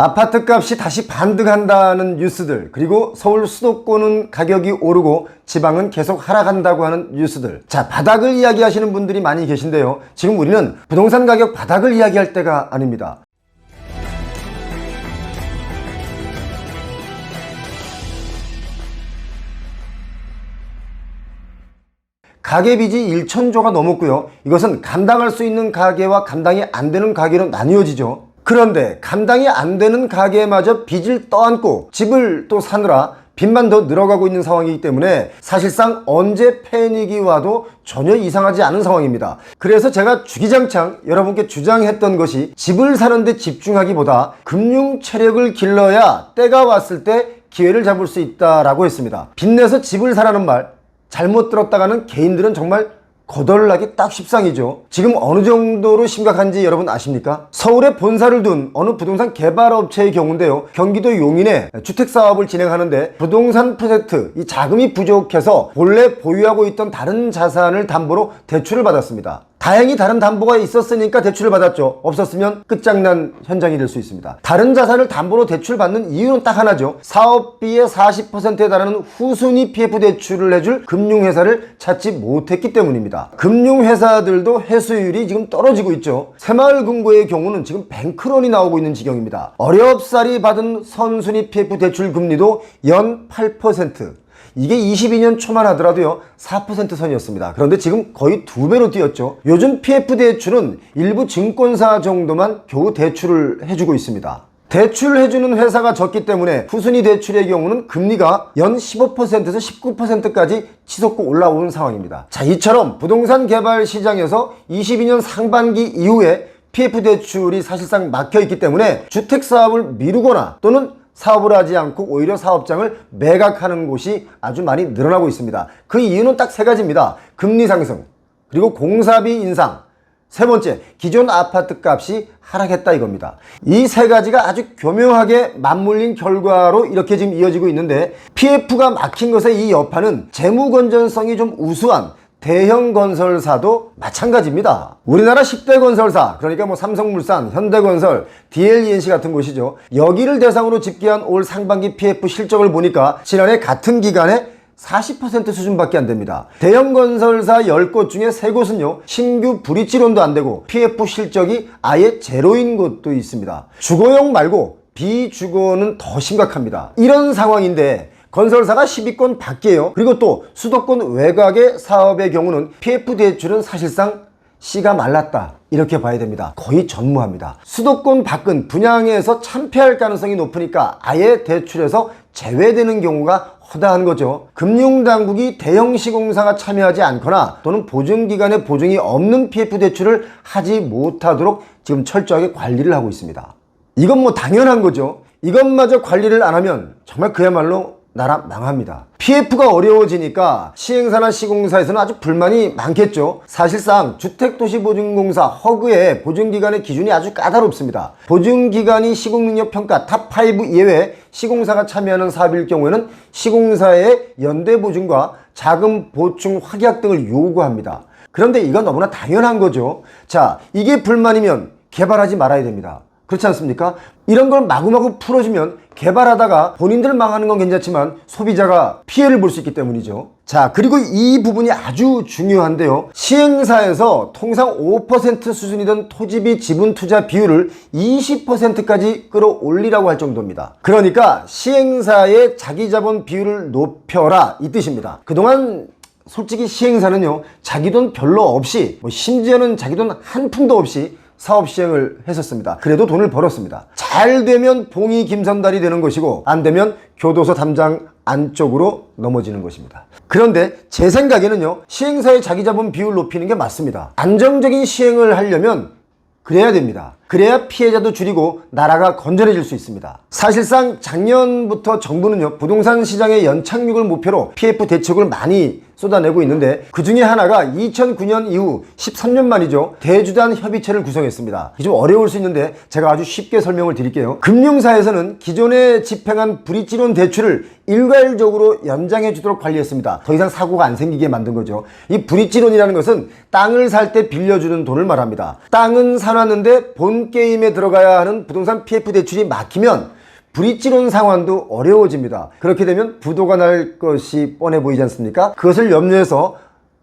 아파트 값이 다시 반등한다는 뉴스들, 그리고 서울 수도권은 가격이 오르고 지방은 계속 하락한다고 하는 뉴스들. 자, 바닥을 이야기하시는 분들이 많이 계신데요. 지금 우리는 부동산 가격 바닥을 이야기할 때가 아닙니다. 가계 빚이 1천조가 넘었고요. 이것은 감당할 수 있는 가계와 감당이 안 되는 가계로 나뉘어지죠. 그런데 감당이 안 되는 가계마저 빚을 떠안고 집을 또 사느라 빚만 더 늘어가고 있는 상황이기 때문에 사실상 언제 패닉이 와도 전혀 이상하지 않은 상황입니다. 그래서 제가 주기장창 여러분께 주장했던 것이 집을 사는데 집중하기보다 금융 체력을 길러야 때가 왔을 때 기회를 잡을 수 있다라고 했습니다. 빚내서 집을 사라는 말 잘못 들었다가는 개인들은 정말 거덜나기 딱 십상이죠. 지금 어느 정도로 심각한지 여러분 아십니까? 서울에 본사를 둔 어느 부동산 개발업체의 경우인데요. 경기도 용인에 주택사업을 진행하는데 부동산 프로젝트 이 자금이 부족해서 본래 보유하고 있던 다른 자산을 담보로 대출을 받았습니다. 다행히 다른 담보가 있었으니까 대출을 받았죠. 없었으면 끝장난 현장이 될 수 있습니다. 다른 자산을 담보로 대출받는 이유는 딱 하나죠. 사업비의 40%에 달하는 후순위 PF 대출을 해줄 금융회사를 찾지 못했기 때문입니다. 금융회사들도 회수율이 지금 떨어지고 있죠. 새마을금고의 경우는 지금 뱅크런이 나오고 있는 지경입니다. 어렵사리 받은 선순위 PF 대출 금리도 연 8%. 이게 22년 초만 하더라도요 4% 선이었습니다. 그런데 지금 거의 두 배로 뛰었죠. 요즘 PF 대출은 일부 증권사 정도만 겨우 대출을 해주고 있습니다. 대출해주는 회사가 적기 때문에 후순위 대출의 경우는 금리가 연 15%에서 19%까지 치솟고 올라오는 상황입니다. 자, 이처럼 부동산 개발 시장에서 22년 상반기 이후에 PF 대출이 사실상 막혀 있기 때문에 주택 사업을 미루거나 또는 사업을 하지 않고 오히려 사업장을 매각하는 곳이 아주 많이 늘어나고 있습니다. 그 이유는 딱 세 가지입니다. 금리 상승, 그리고 공사비 인상, 세 번째, 기존 아파트 값이 하락했다 이겁니다. 이 세 가지가 아주 교묘하게 맞물린 결과로 이렇게 지금 이어지고 있는데 PF가 막힌 것의 이 여파는 재무 건전성이 좀 우수한 대형 건설사도 마찬가지입니다. 우리나라 10대 건설사, 그러니까 뭐 삼성물산, 현대건설, DLENC 같은 곳이죠. 여기를 대상으로 집계한 올 상반기 PF 실적을 보니까 지난해 같은 기간에 40% 수준밖에 안 됩니다. 대형 건설사 10곳 중에 3곳은요, 신규 브릿지론도 안 되고 PF 실적이 아예 제로인 곳도 있습니다. 주거용 말고 비주거는 더 심각합니다. 이런 상황인데 건설사가 10위권 밖이에요. 그리고 또 수도권 외곽의 사업의 경우는 PF 대출은 사실상 씨가 말랐다. 이렇게 봐야 됩니다. 거의 전무합니다. 수도권 밖은 분양에서 참패할 가능성이 높으니까 아예 대출에서 제외되는 경우가 허다한 거죠. 금융당국이 대형 시공사가 참여하지 않거나 또는 보증기관의 보증이 없는 PF 대출을 하지 못하도록 지금 철저하게 관리를 하고 있습니다. 이건 뭐 당연한 거죠. 이것마저 관리를 안 하면 정말 그야말로 나라 망합니다. PF가 어려워지니까 시행사나 시공사에서는 아주 불만이 많겠죠. 사실상 주택도시보증공사 허그의 보증기간의 기준이 아주 까다롭습니다. 보증기간이 시공능력 평가 탑5 이외에 시공사가 참여하는 사업일 경우에는 시공사의 연대보증과 자금 보충 확약 등을 요구합니다. 그런데 이건 너무나 당연한 거죠. 자, 이게 불만이면 개발하지 말아야 됩니다. 그렇지 않습니까? 이런 걸 마구마구 풀어주면 개발하다가 본인들 망하는 건 괜찮지만 소비자가 피해를 볼 수 있기 때문이죠. 자, 그리고 이 부분이 아주 중요한데요. 시행사에서 통상 5% 수준이던 토지비 지분 투자 비율을 20%까지 끌어올리라고 할 정도입니다. 그러니까 시행사의 자기 자본 비율을 높여라 이 뜻입니다. 그동안 솔직히 시행사는요, 자기 돈 별로 없이, 뭐 심지어는 자기 돈 한 푼도 없이 사업 시행을 했었습니다. 그래도 돈을 벌었습니다. 잘 되면 봉이 김선달이 되는 것이고 안 되면 교도소 담장 안쪽으로 넘어지는 것입니다. 그런데 제 생각에는요. 시행사의 자기 자본 비율 높이는 게 맞습니다. 안정적인 시행을 하려면 그래야 됩니다. 그래야 피해자도 줄이고 나라가 건전해질 수 있습니다. 사실상 작년부터 정부는요, 부동산 시장의 연착륙을 목표로 PF 대책을 많이 쏟아내고 있는데 그 중에 하나가 2009년 이후 13년 만이죠. 대주단 협의체를 구성했습니다. 이게 좀 어려울 수 있는데 제가 아주 쉽게 설명을 드릴게요. 금융사에서는 기존에 집행한 브릿지론 대출을 일괄적으로 연장해 주도록 관리했습니다. 더 이상 사고가 안 생기게 만든 거죠. 이 브릿지론이라는 것은 땅을 살 때 빌려주는 돈을 말합니다. 땅은 사놨는데 본 게임에 들어가야 하는 부동산 PF 대출이 막히면 브릿지론 상환도 어려워집니다. 그렇게 되면 부도가 날 것이 뻔해 보이지 않습니까? 그것을 염려해서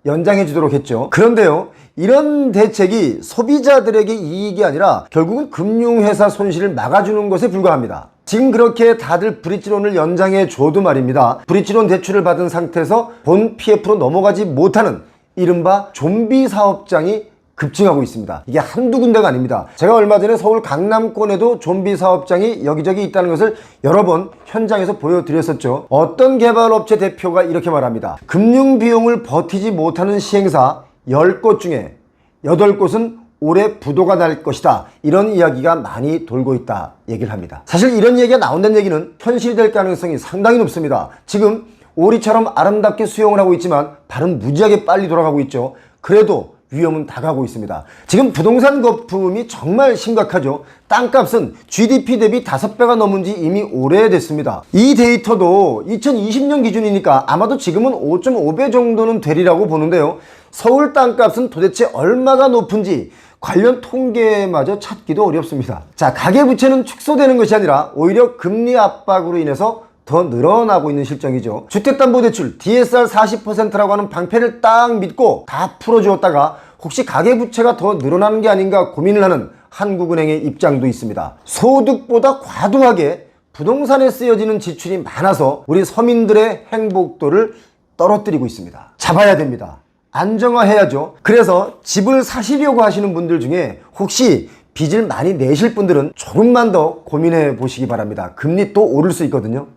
연장해 주도록 했죠. 그런데요, 이런 대책이 소비자들에게 이익이 아니라 결국은 금융회사 손실을 막아주는 것에 불과합니다. 지금 그렇게 다들 브릿지론을 연장해 줘도 말입니다. 브릿지론 대출을 받은 상태에서 본 PF로 넘어가지 못하는 이른바 좀비 사업장이 급증하고 있습니다. 이게 한두 군데가 아닙니다. 제가 얼마 전에 서울 강남권에도 좀비 사업장이 여기저기 있다는 것을 여러 번 현장에서 보여드렸었죠. 어떤 개발업체 대표가 이렇게 말합니다. 금융 비용을 버티지 못하는 시행사 10곳 중에 8곳은 올해 부도가 날 것이다. 이런 이야기가 많이 돌고 있다. 얘기를 합니다. 사실 이런 얘기가 나온다는 얘기는 현실이 될 가능성이 상당히 높습니다. 지금 오리처럼 아름답게 수영을 하고 있지만 발은 무지하게 빨리 돌아가고 있죠. 그래도 위험은 다가오고 있습니다. 지금 부동산 거품이 정말 심각하죠. 땅값은 GDP 대비 5배가 넘은 지 이미 오래됐습니다. 이 데이터도 2020년 기준이니까 아마도 지금은 5.5배 정도는 되리라고 보는데요. 서울 땅값은 도대체 얼마가 높은지 관련 통계마저 찾기도 어렵습니다. 자, 가계부채는 축소되는 것이 아니라 오히려 금리 압박으로 인해서 더 늘어나고 있는 실정이죠. 주택담보대출 DSR 40%라고 하는 방패를 딱 믿고 다 풀어주었다가 혹시 가계부채가 더 늘어나는 게 아닌가 고민을 하는 한국은행의 입장도 있습니다. 소득보다 과도하게 부동산에 쓰여지는 지출이 많아서 우리 서민들의 행복도를 떨어뜨리고 있습니다. 잡아야 됩니다. 안정화해야죠. 그래서 집을 사시려고 하시는 분들 중에 혹시 빚을 많이 내실 분들은 조금만 더 고민해 보시기 바랍니다. 금리 또 오를 수 있거든요.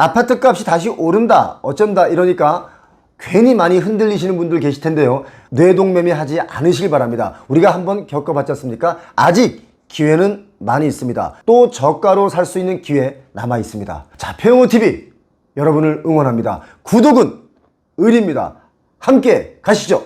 아파트 값이 다시 오른다, 어쩐다 이러니까 괜히 많이 흔들리시는 분들 계실 텐데요. 뇌동매매 하지 않으시길 바랍니다. 우리가 한번 겪어봤지 않습니까? 아직 기회는 많이 있습니다. 또 저가로 살 수 있는 기회 남아 있습니다. 자, 표영호 TV 여러분을 응원합니다. 구독은 의리입니다. 함께 가시죠.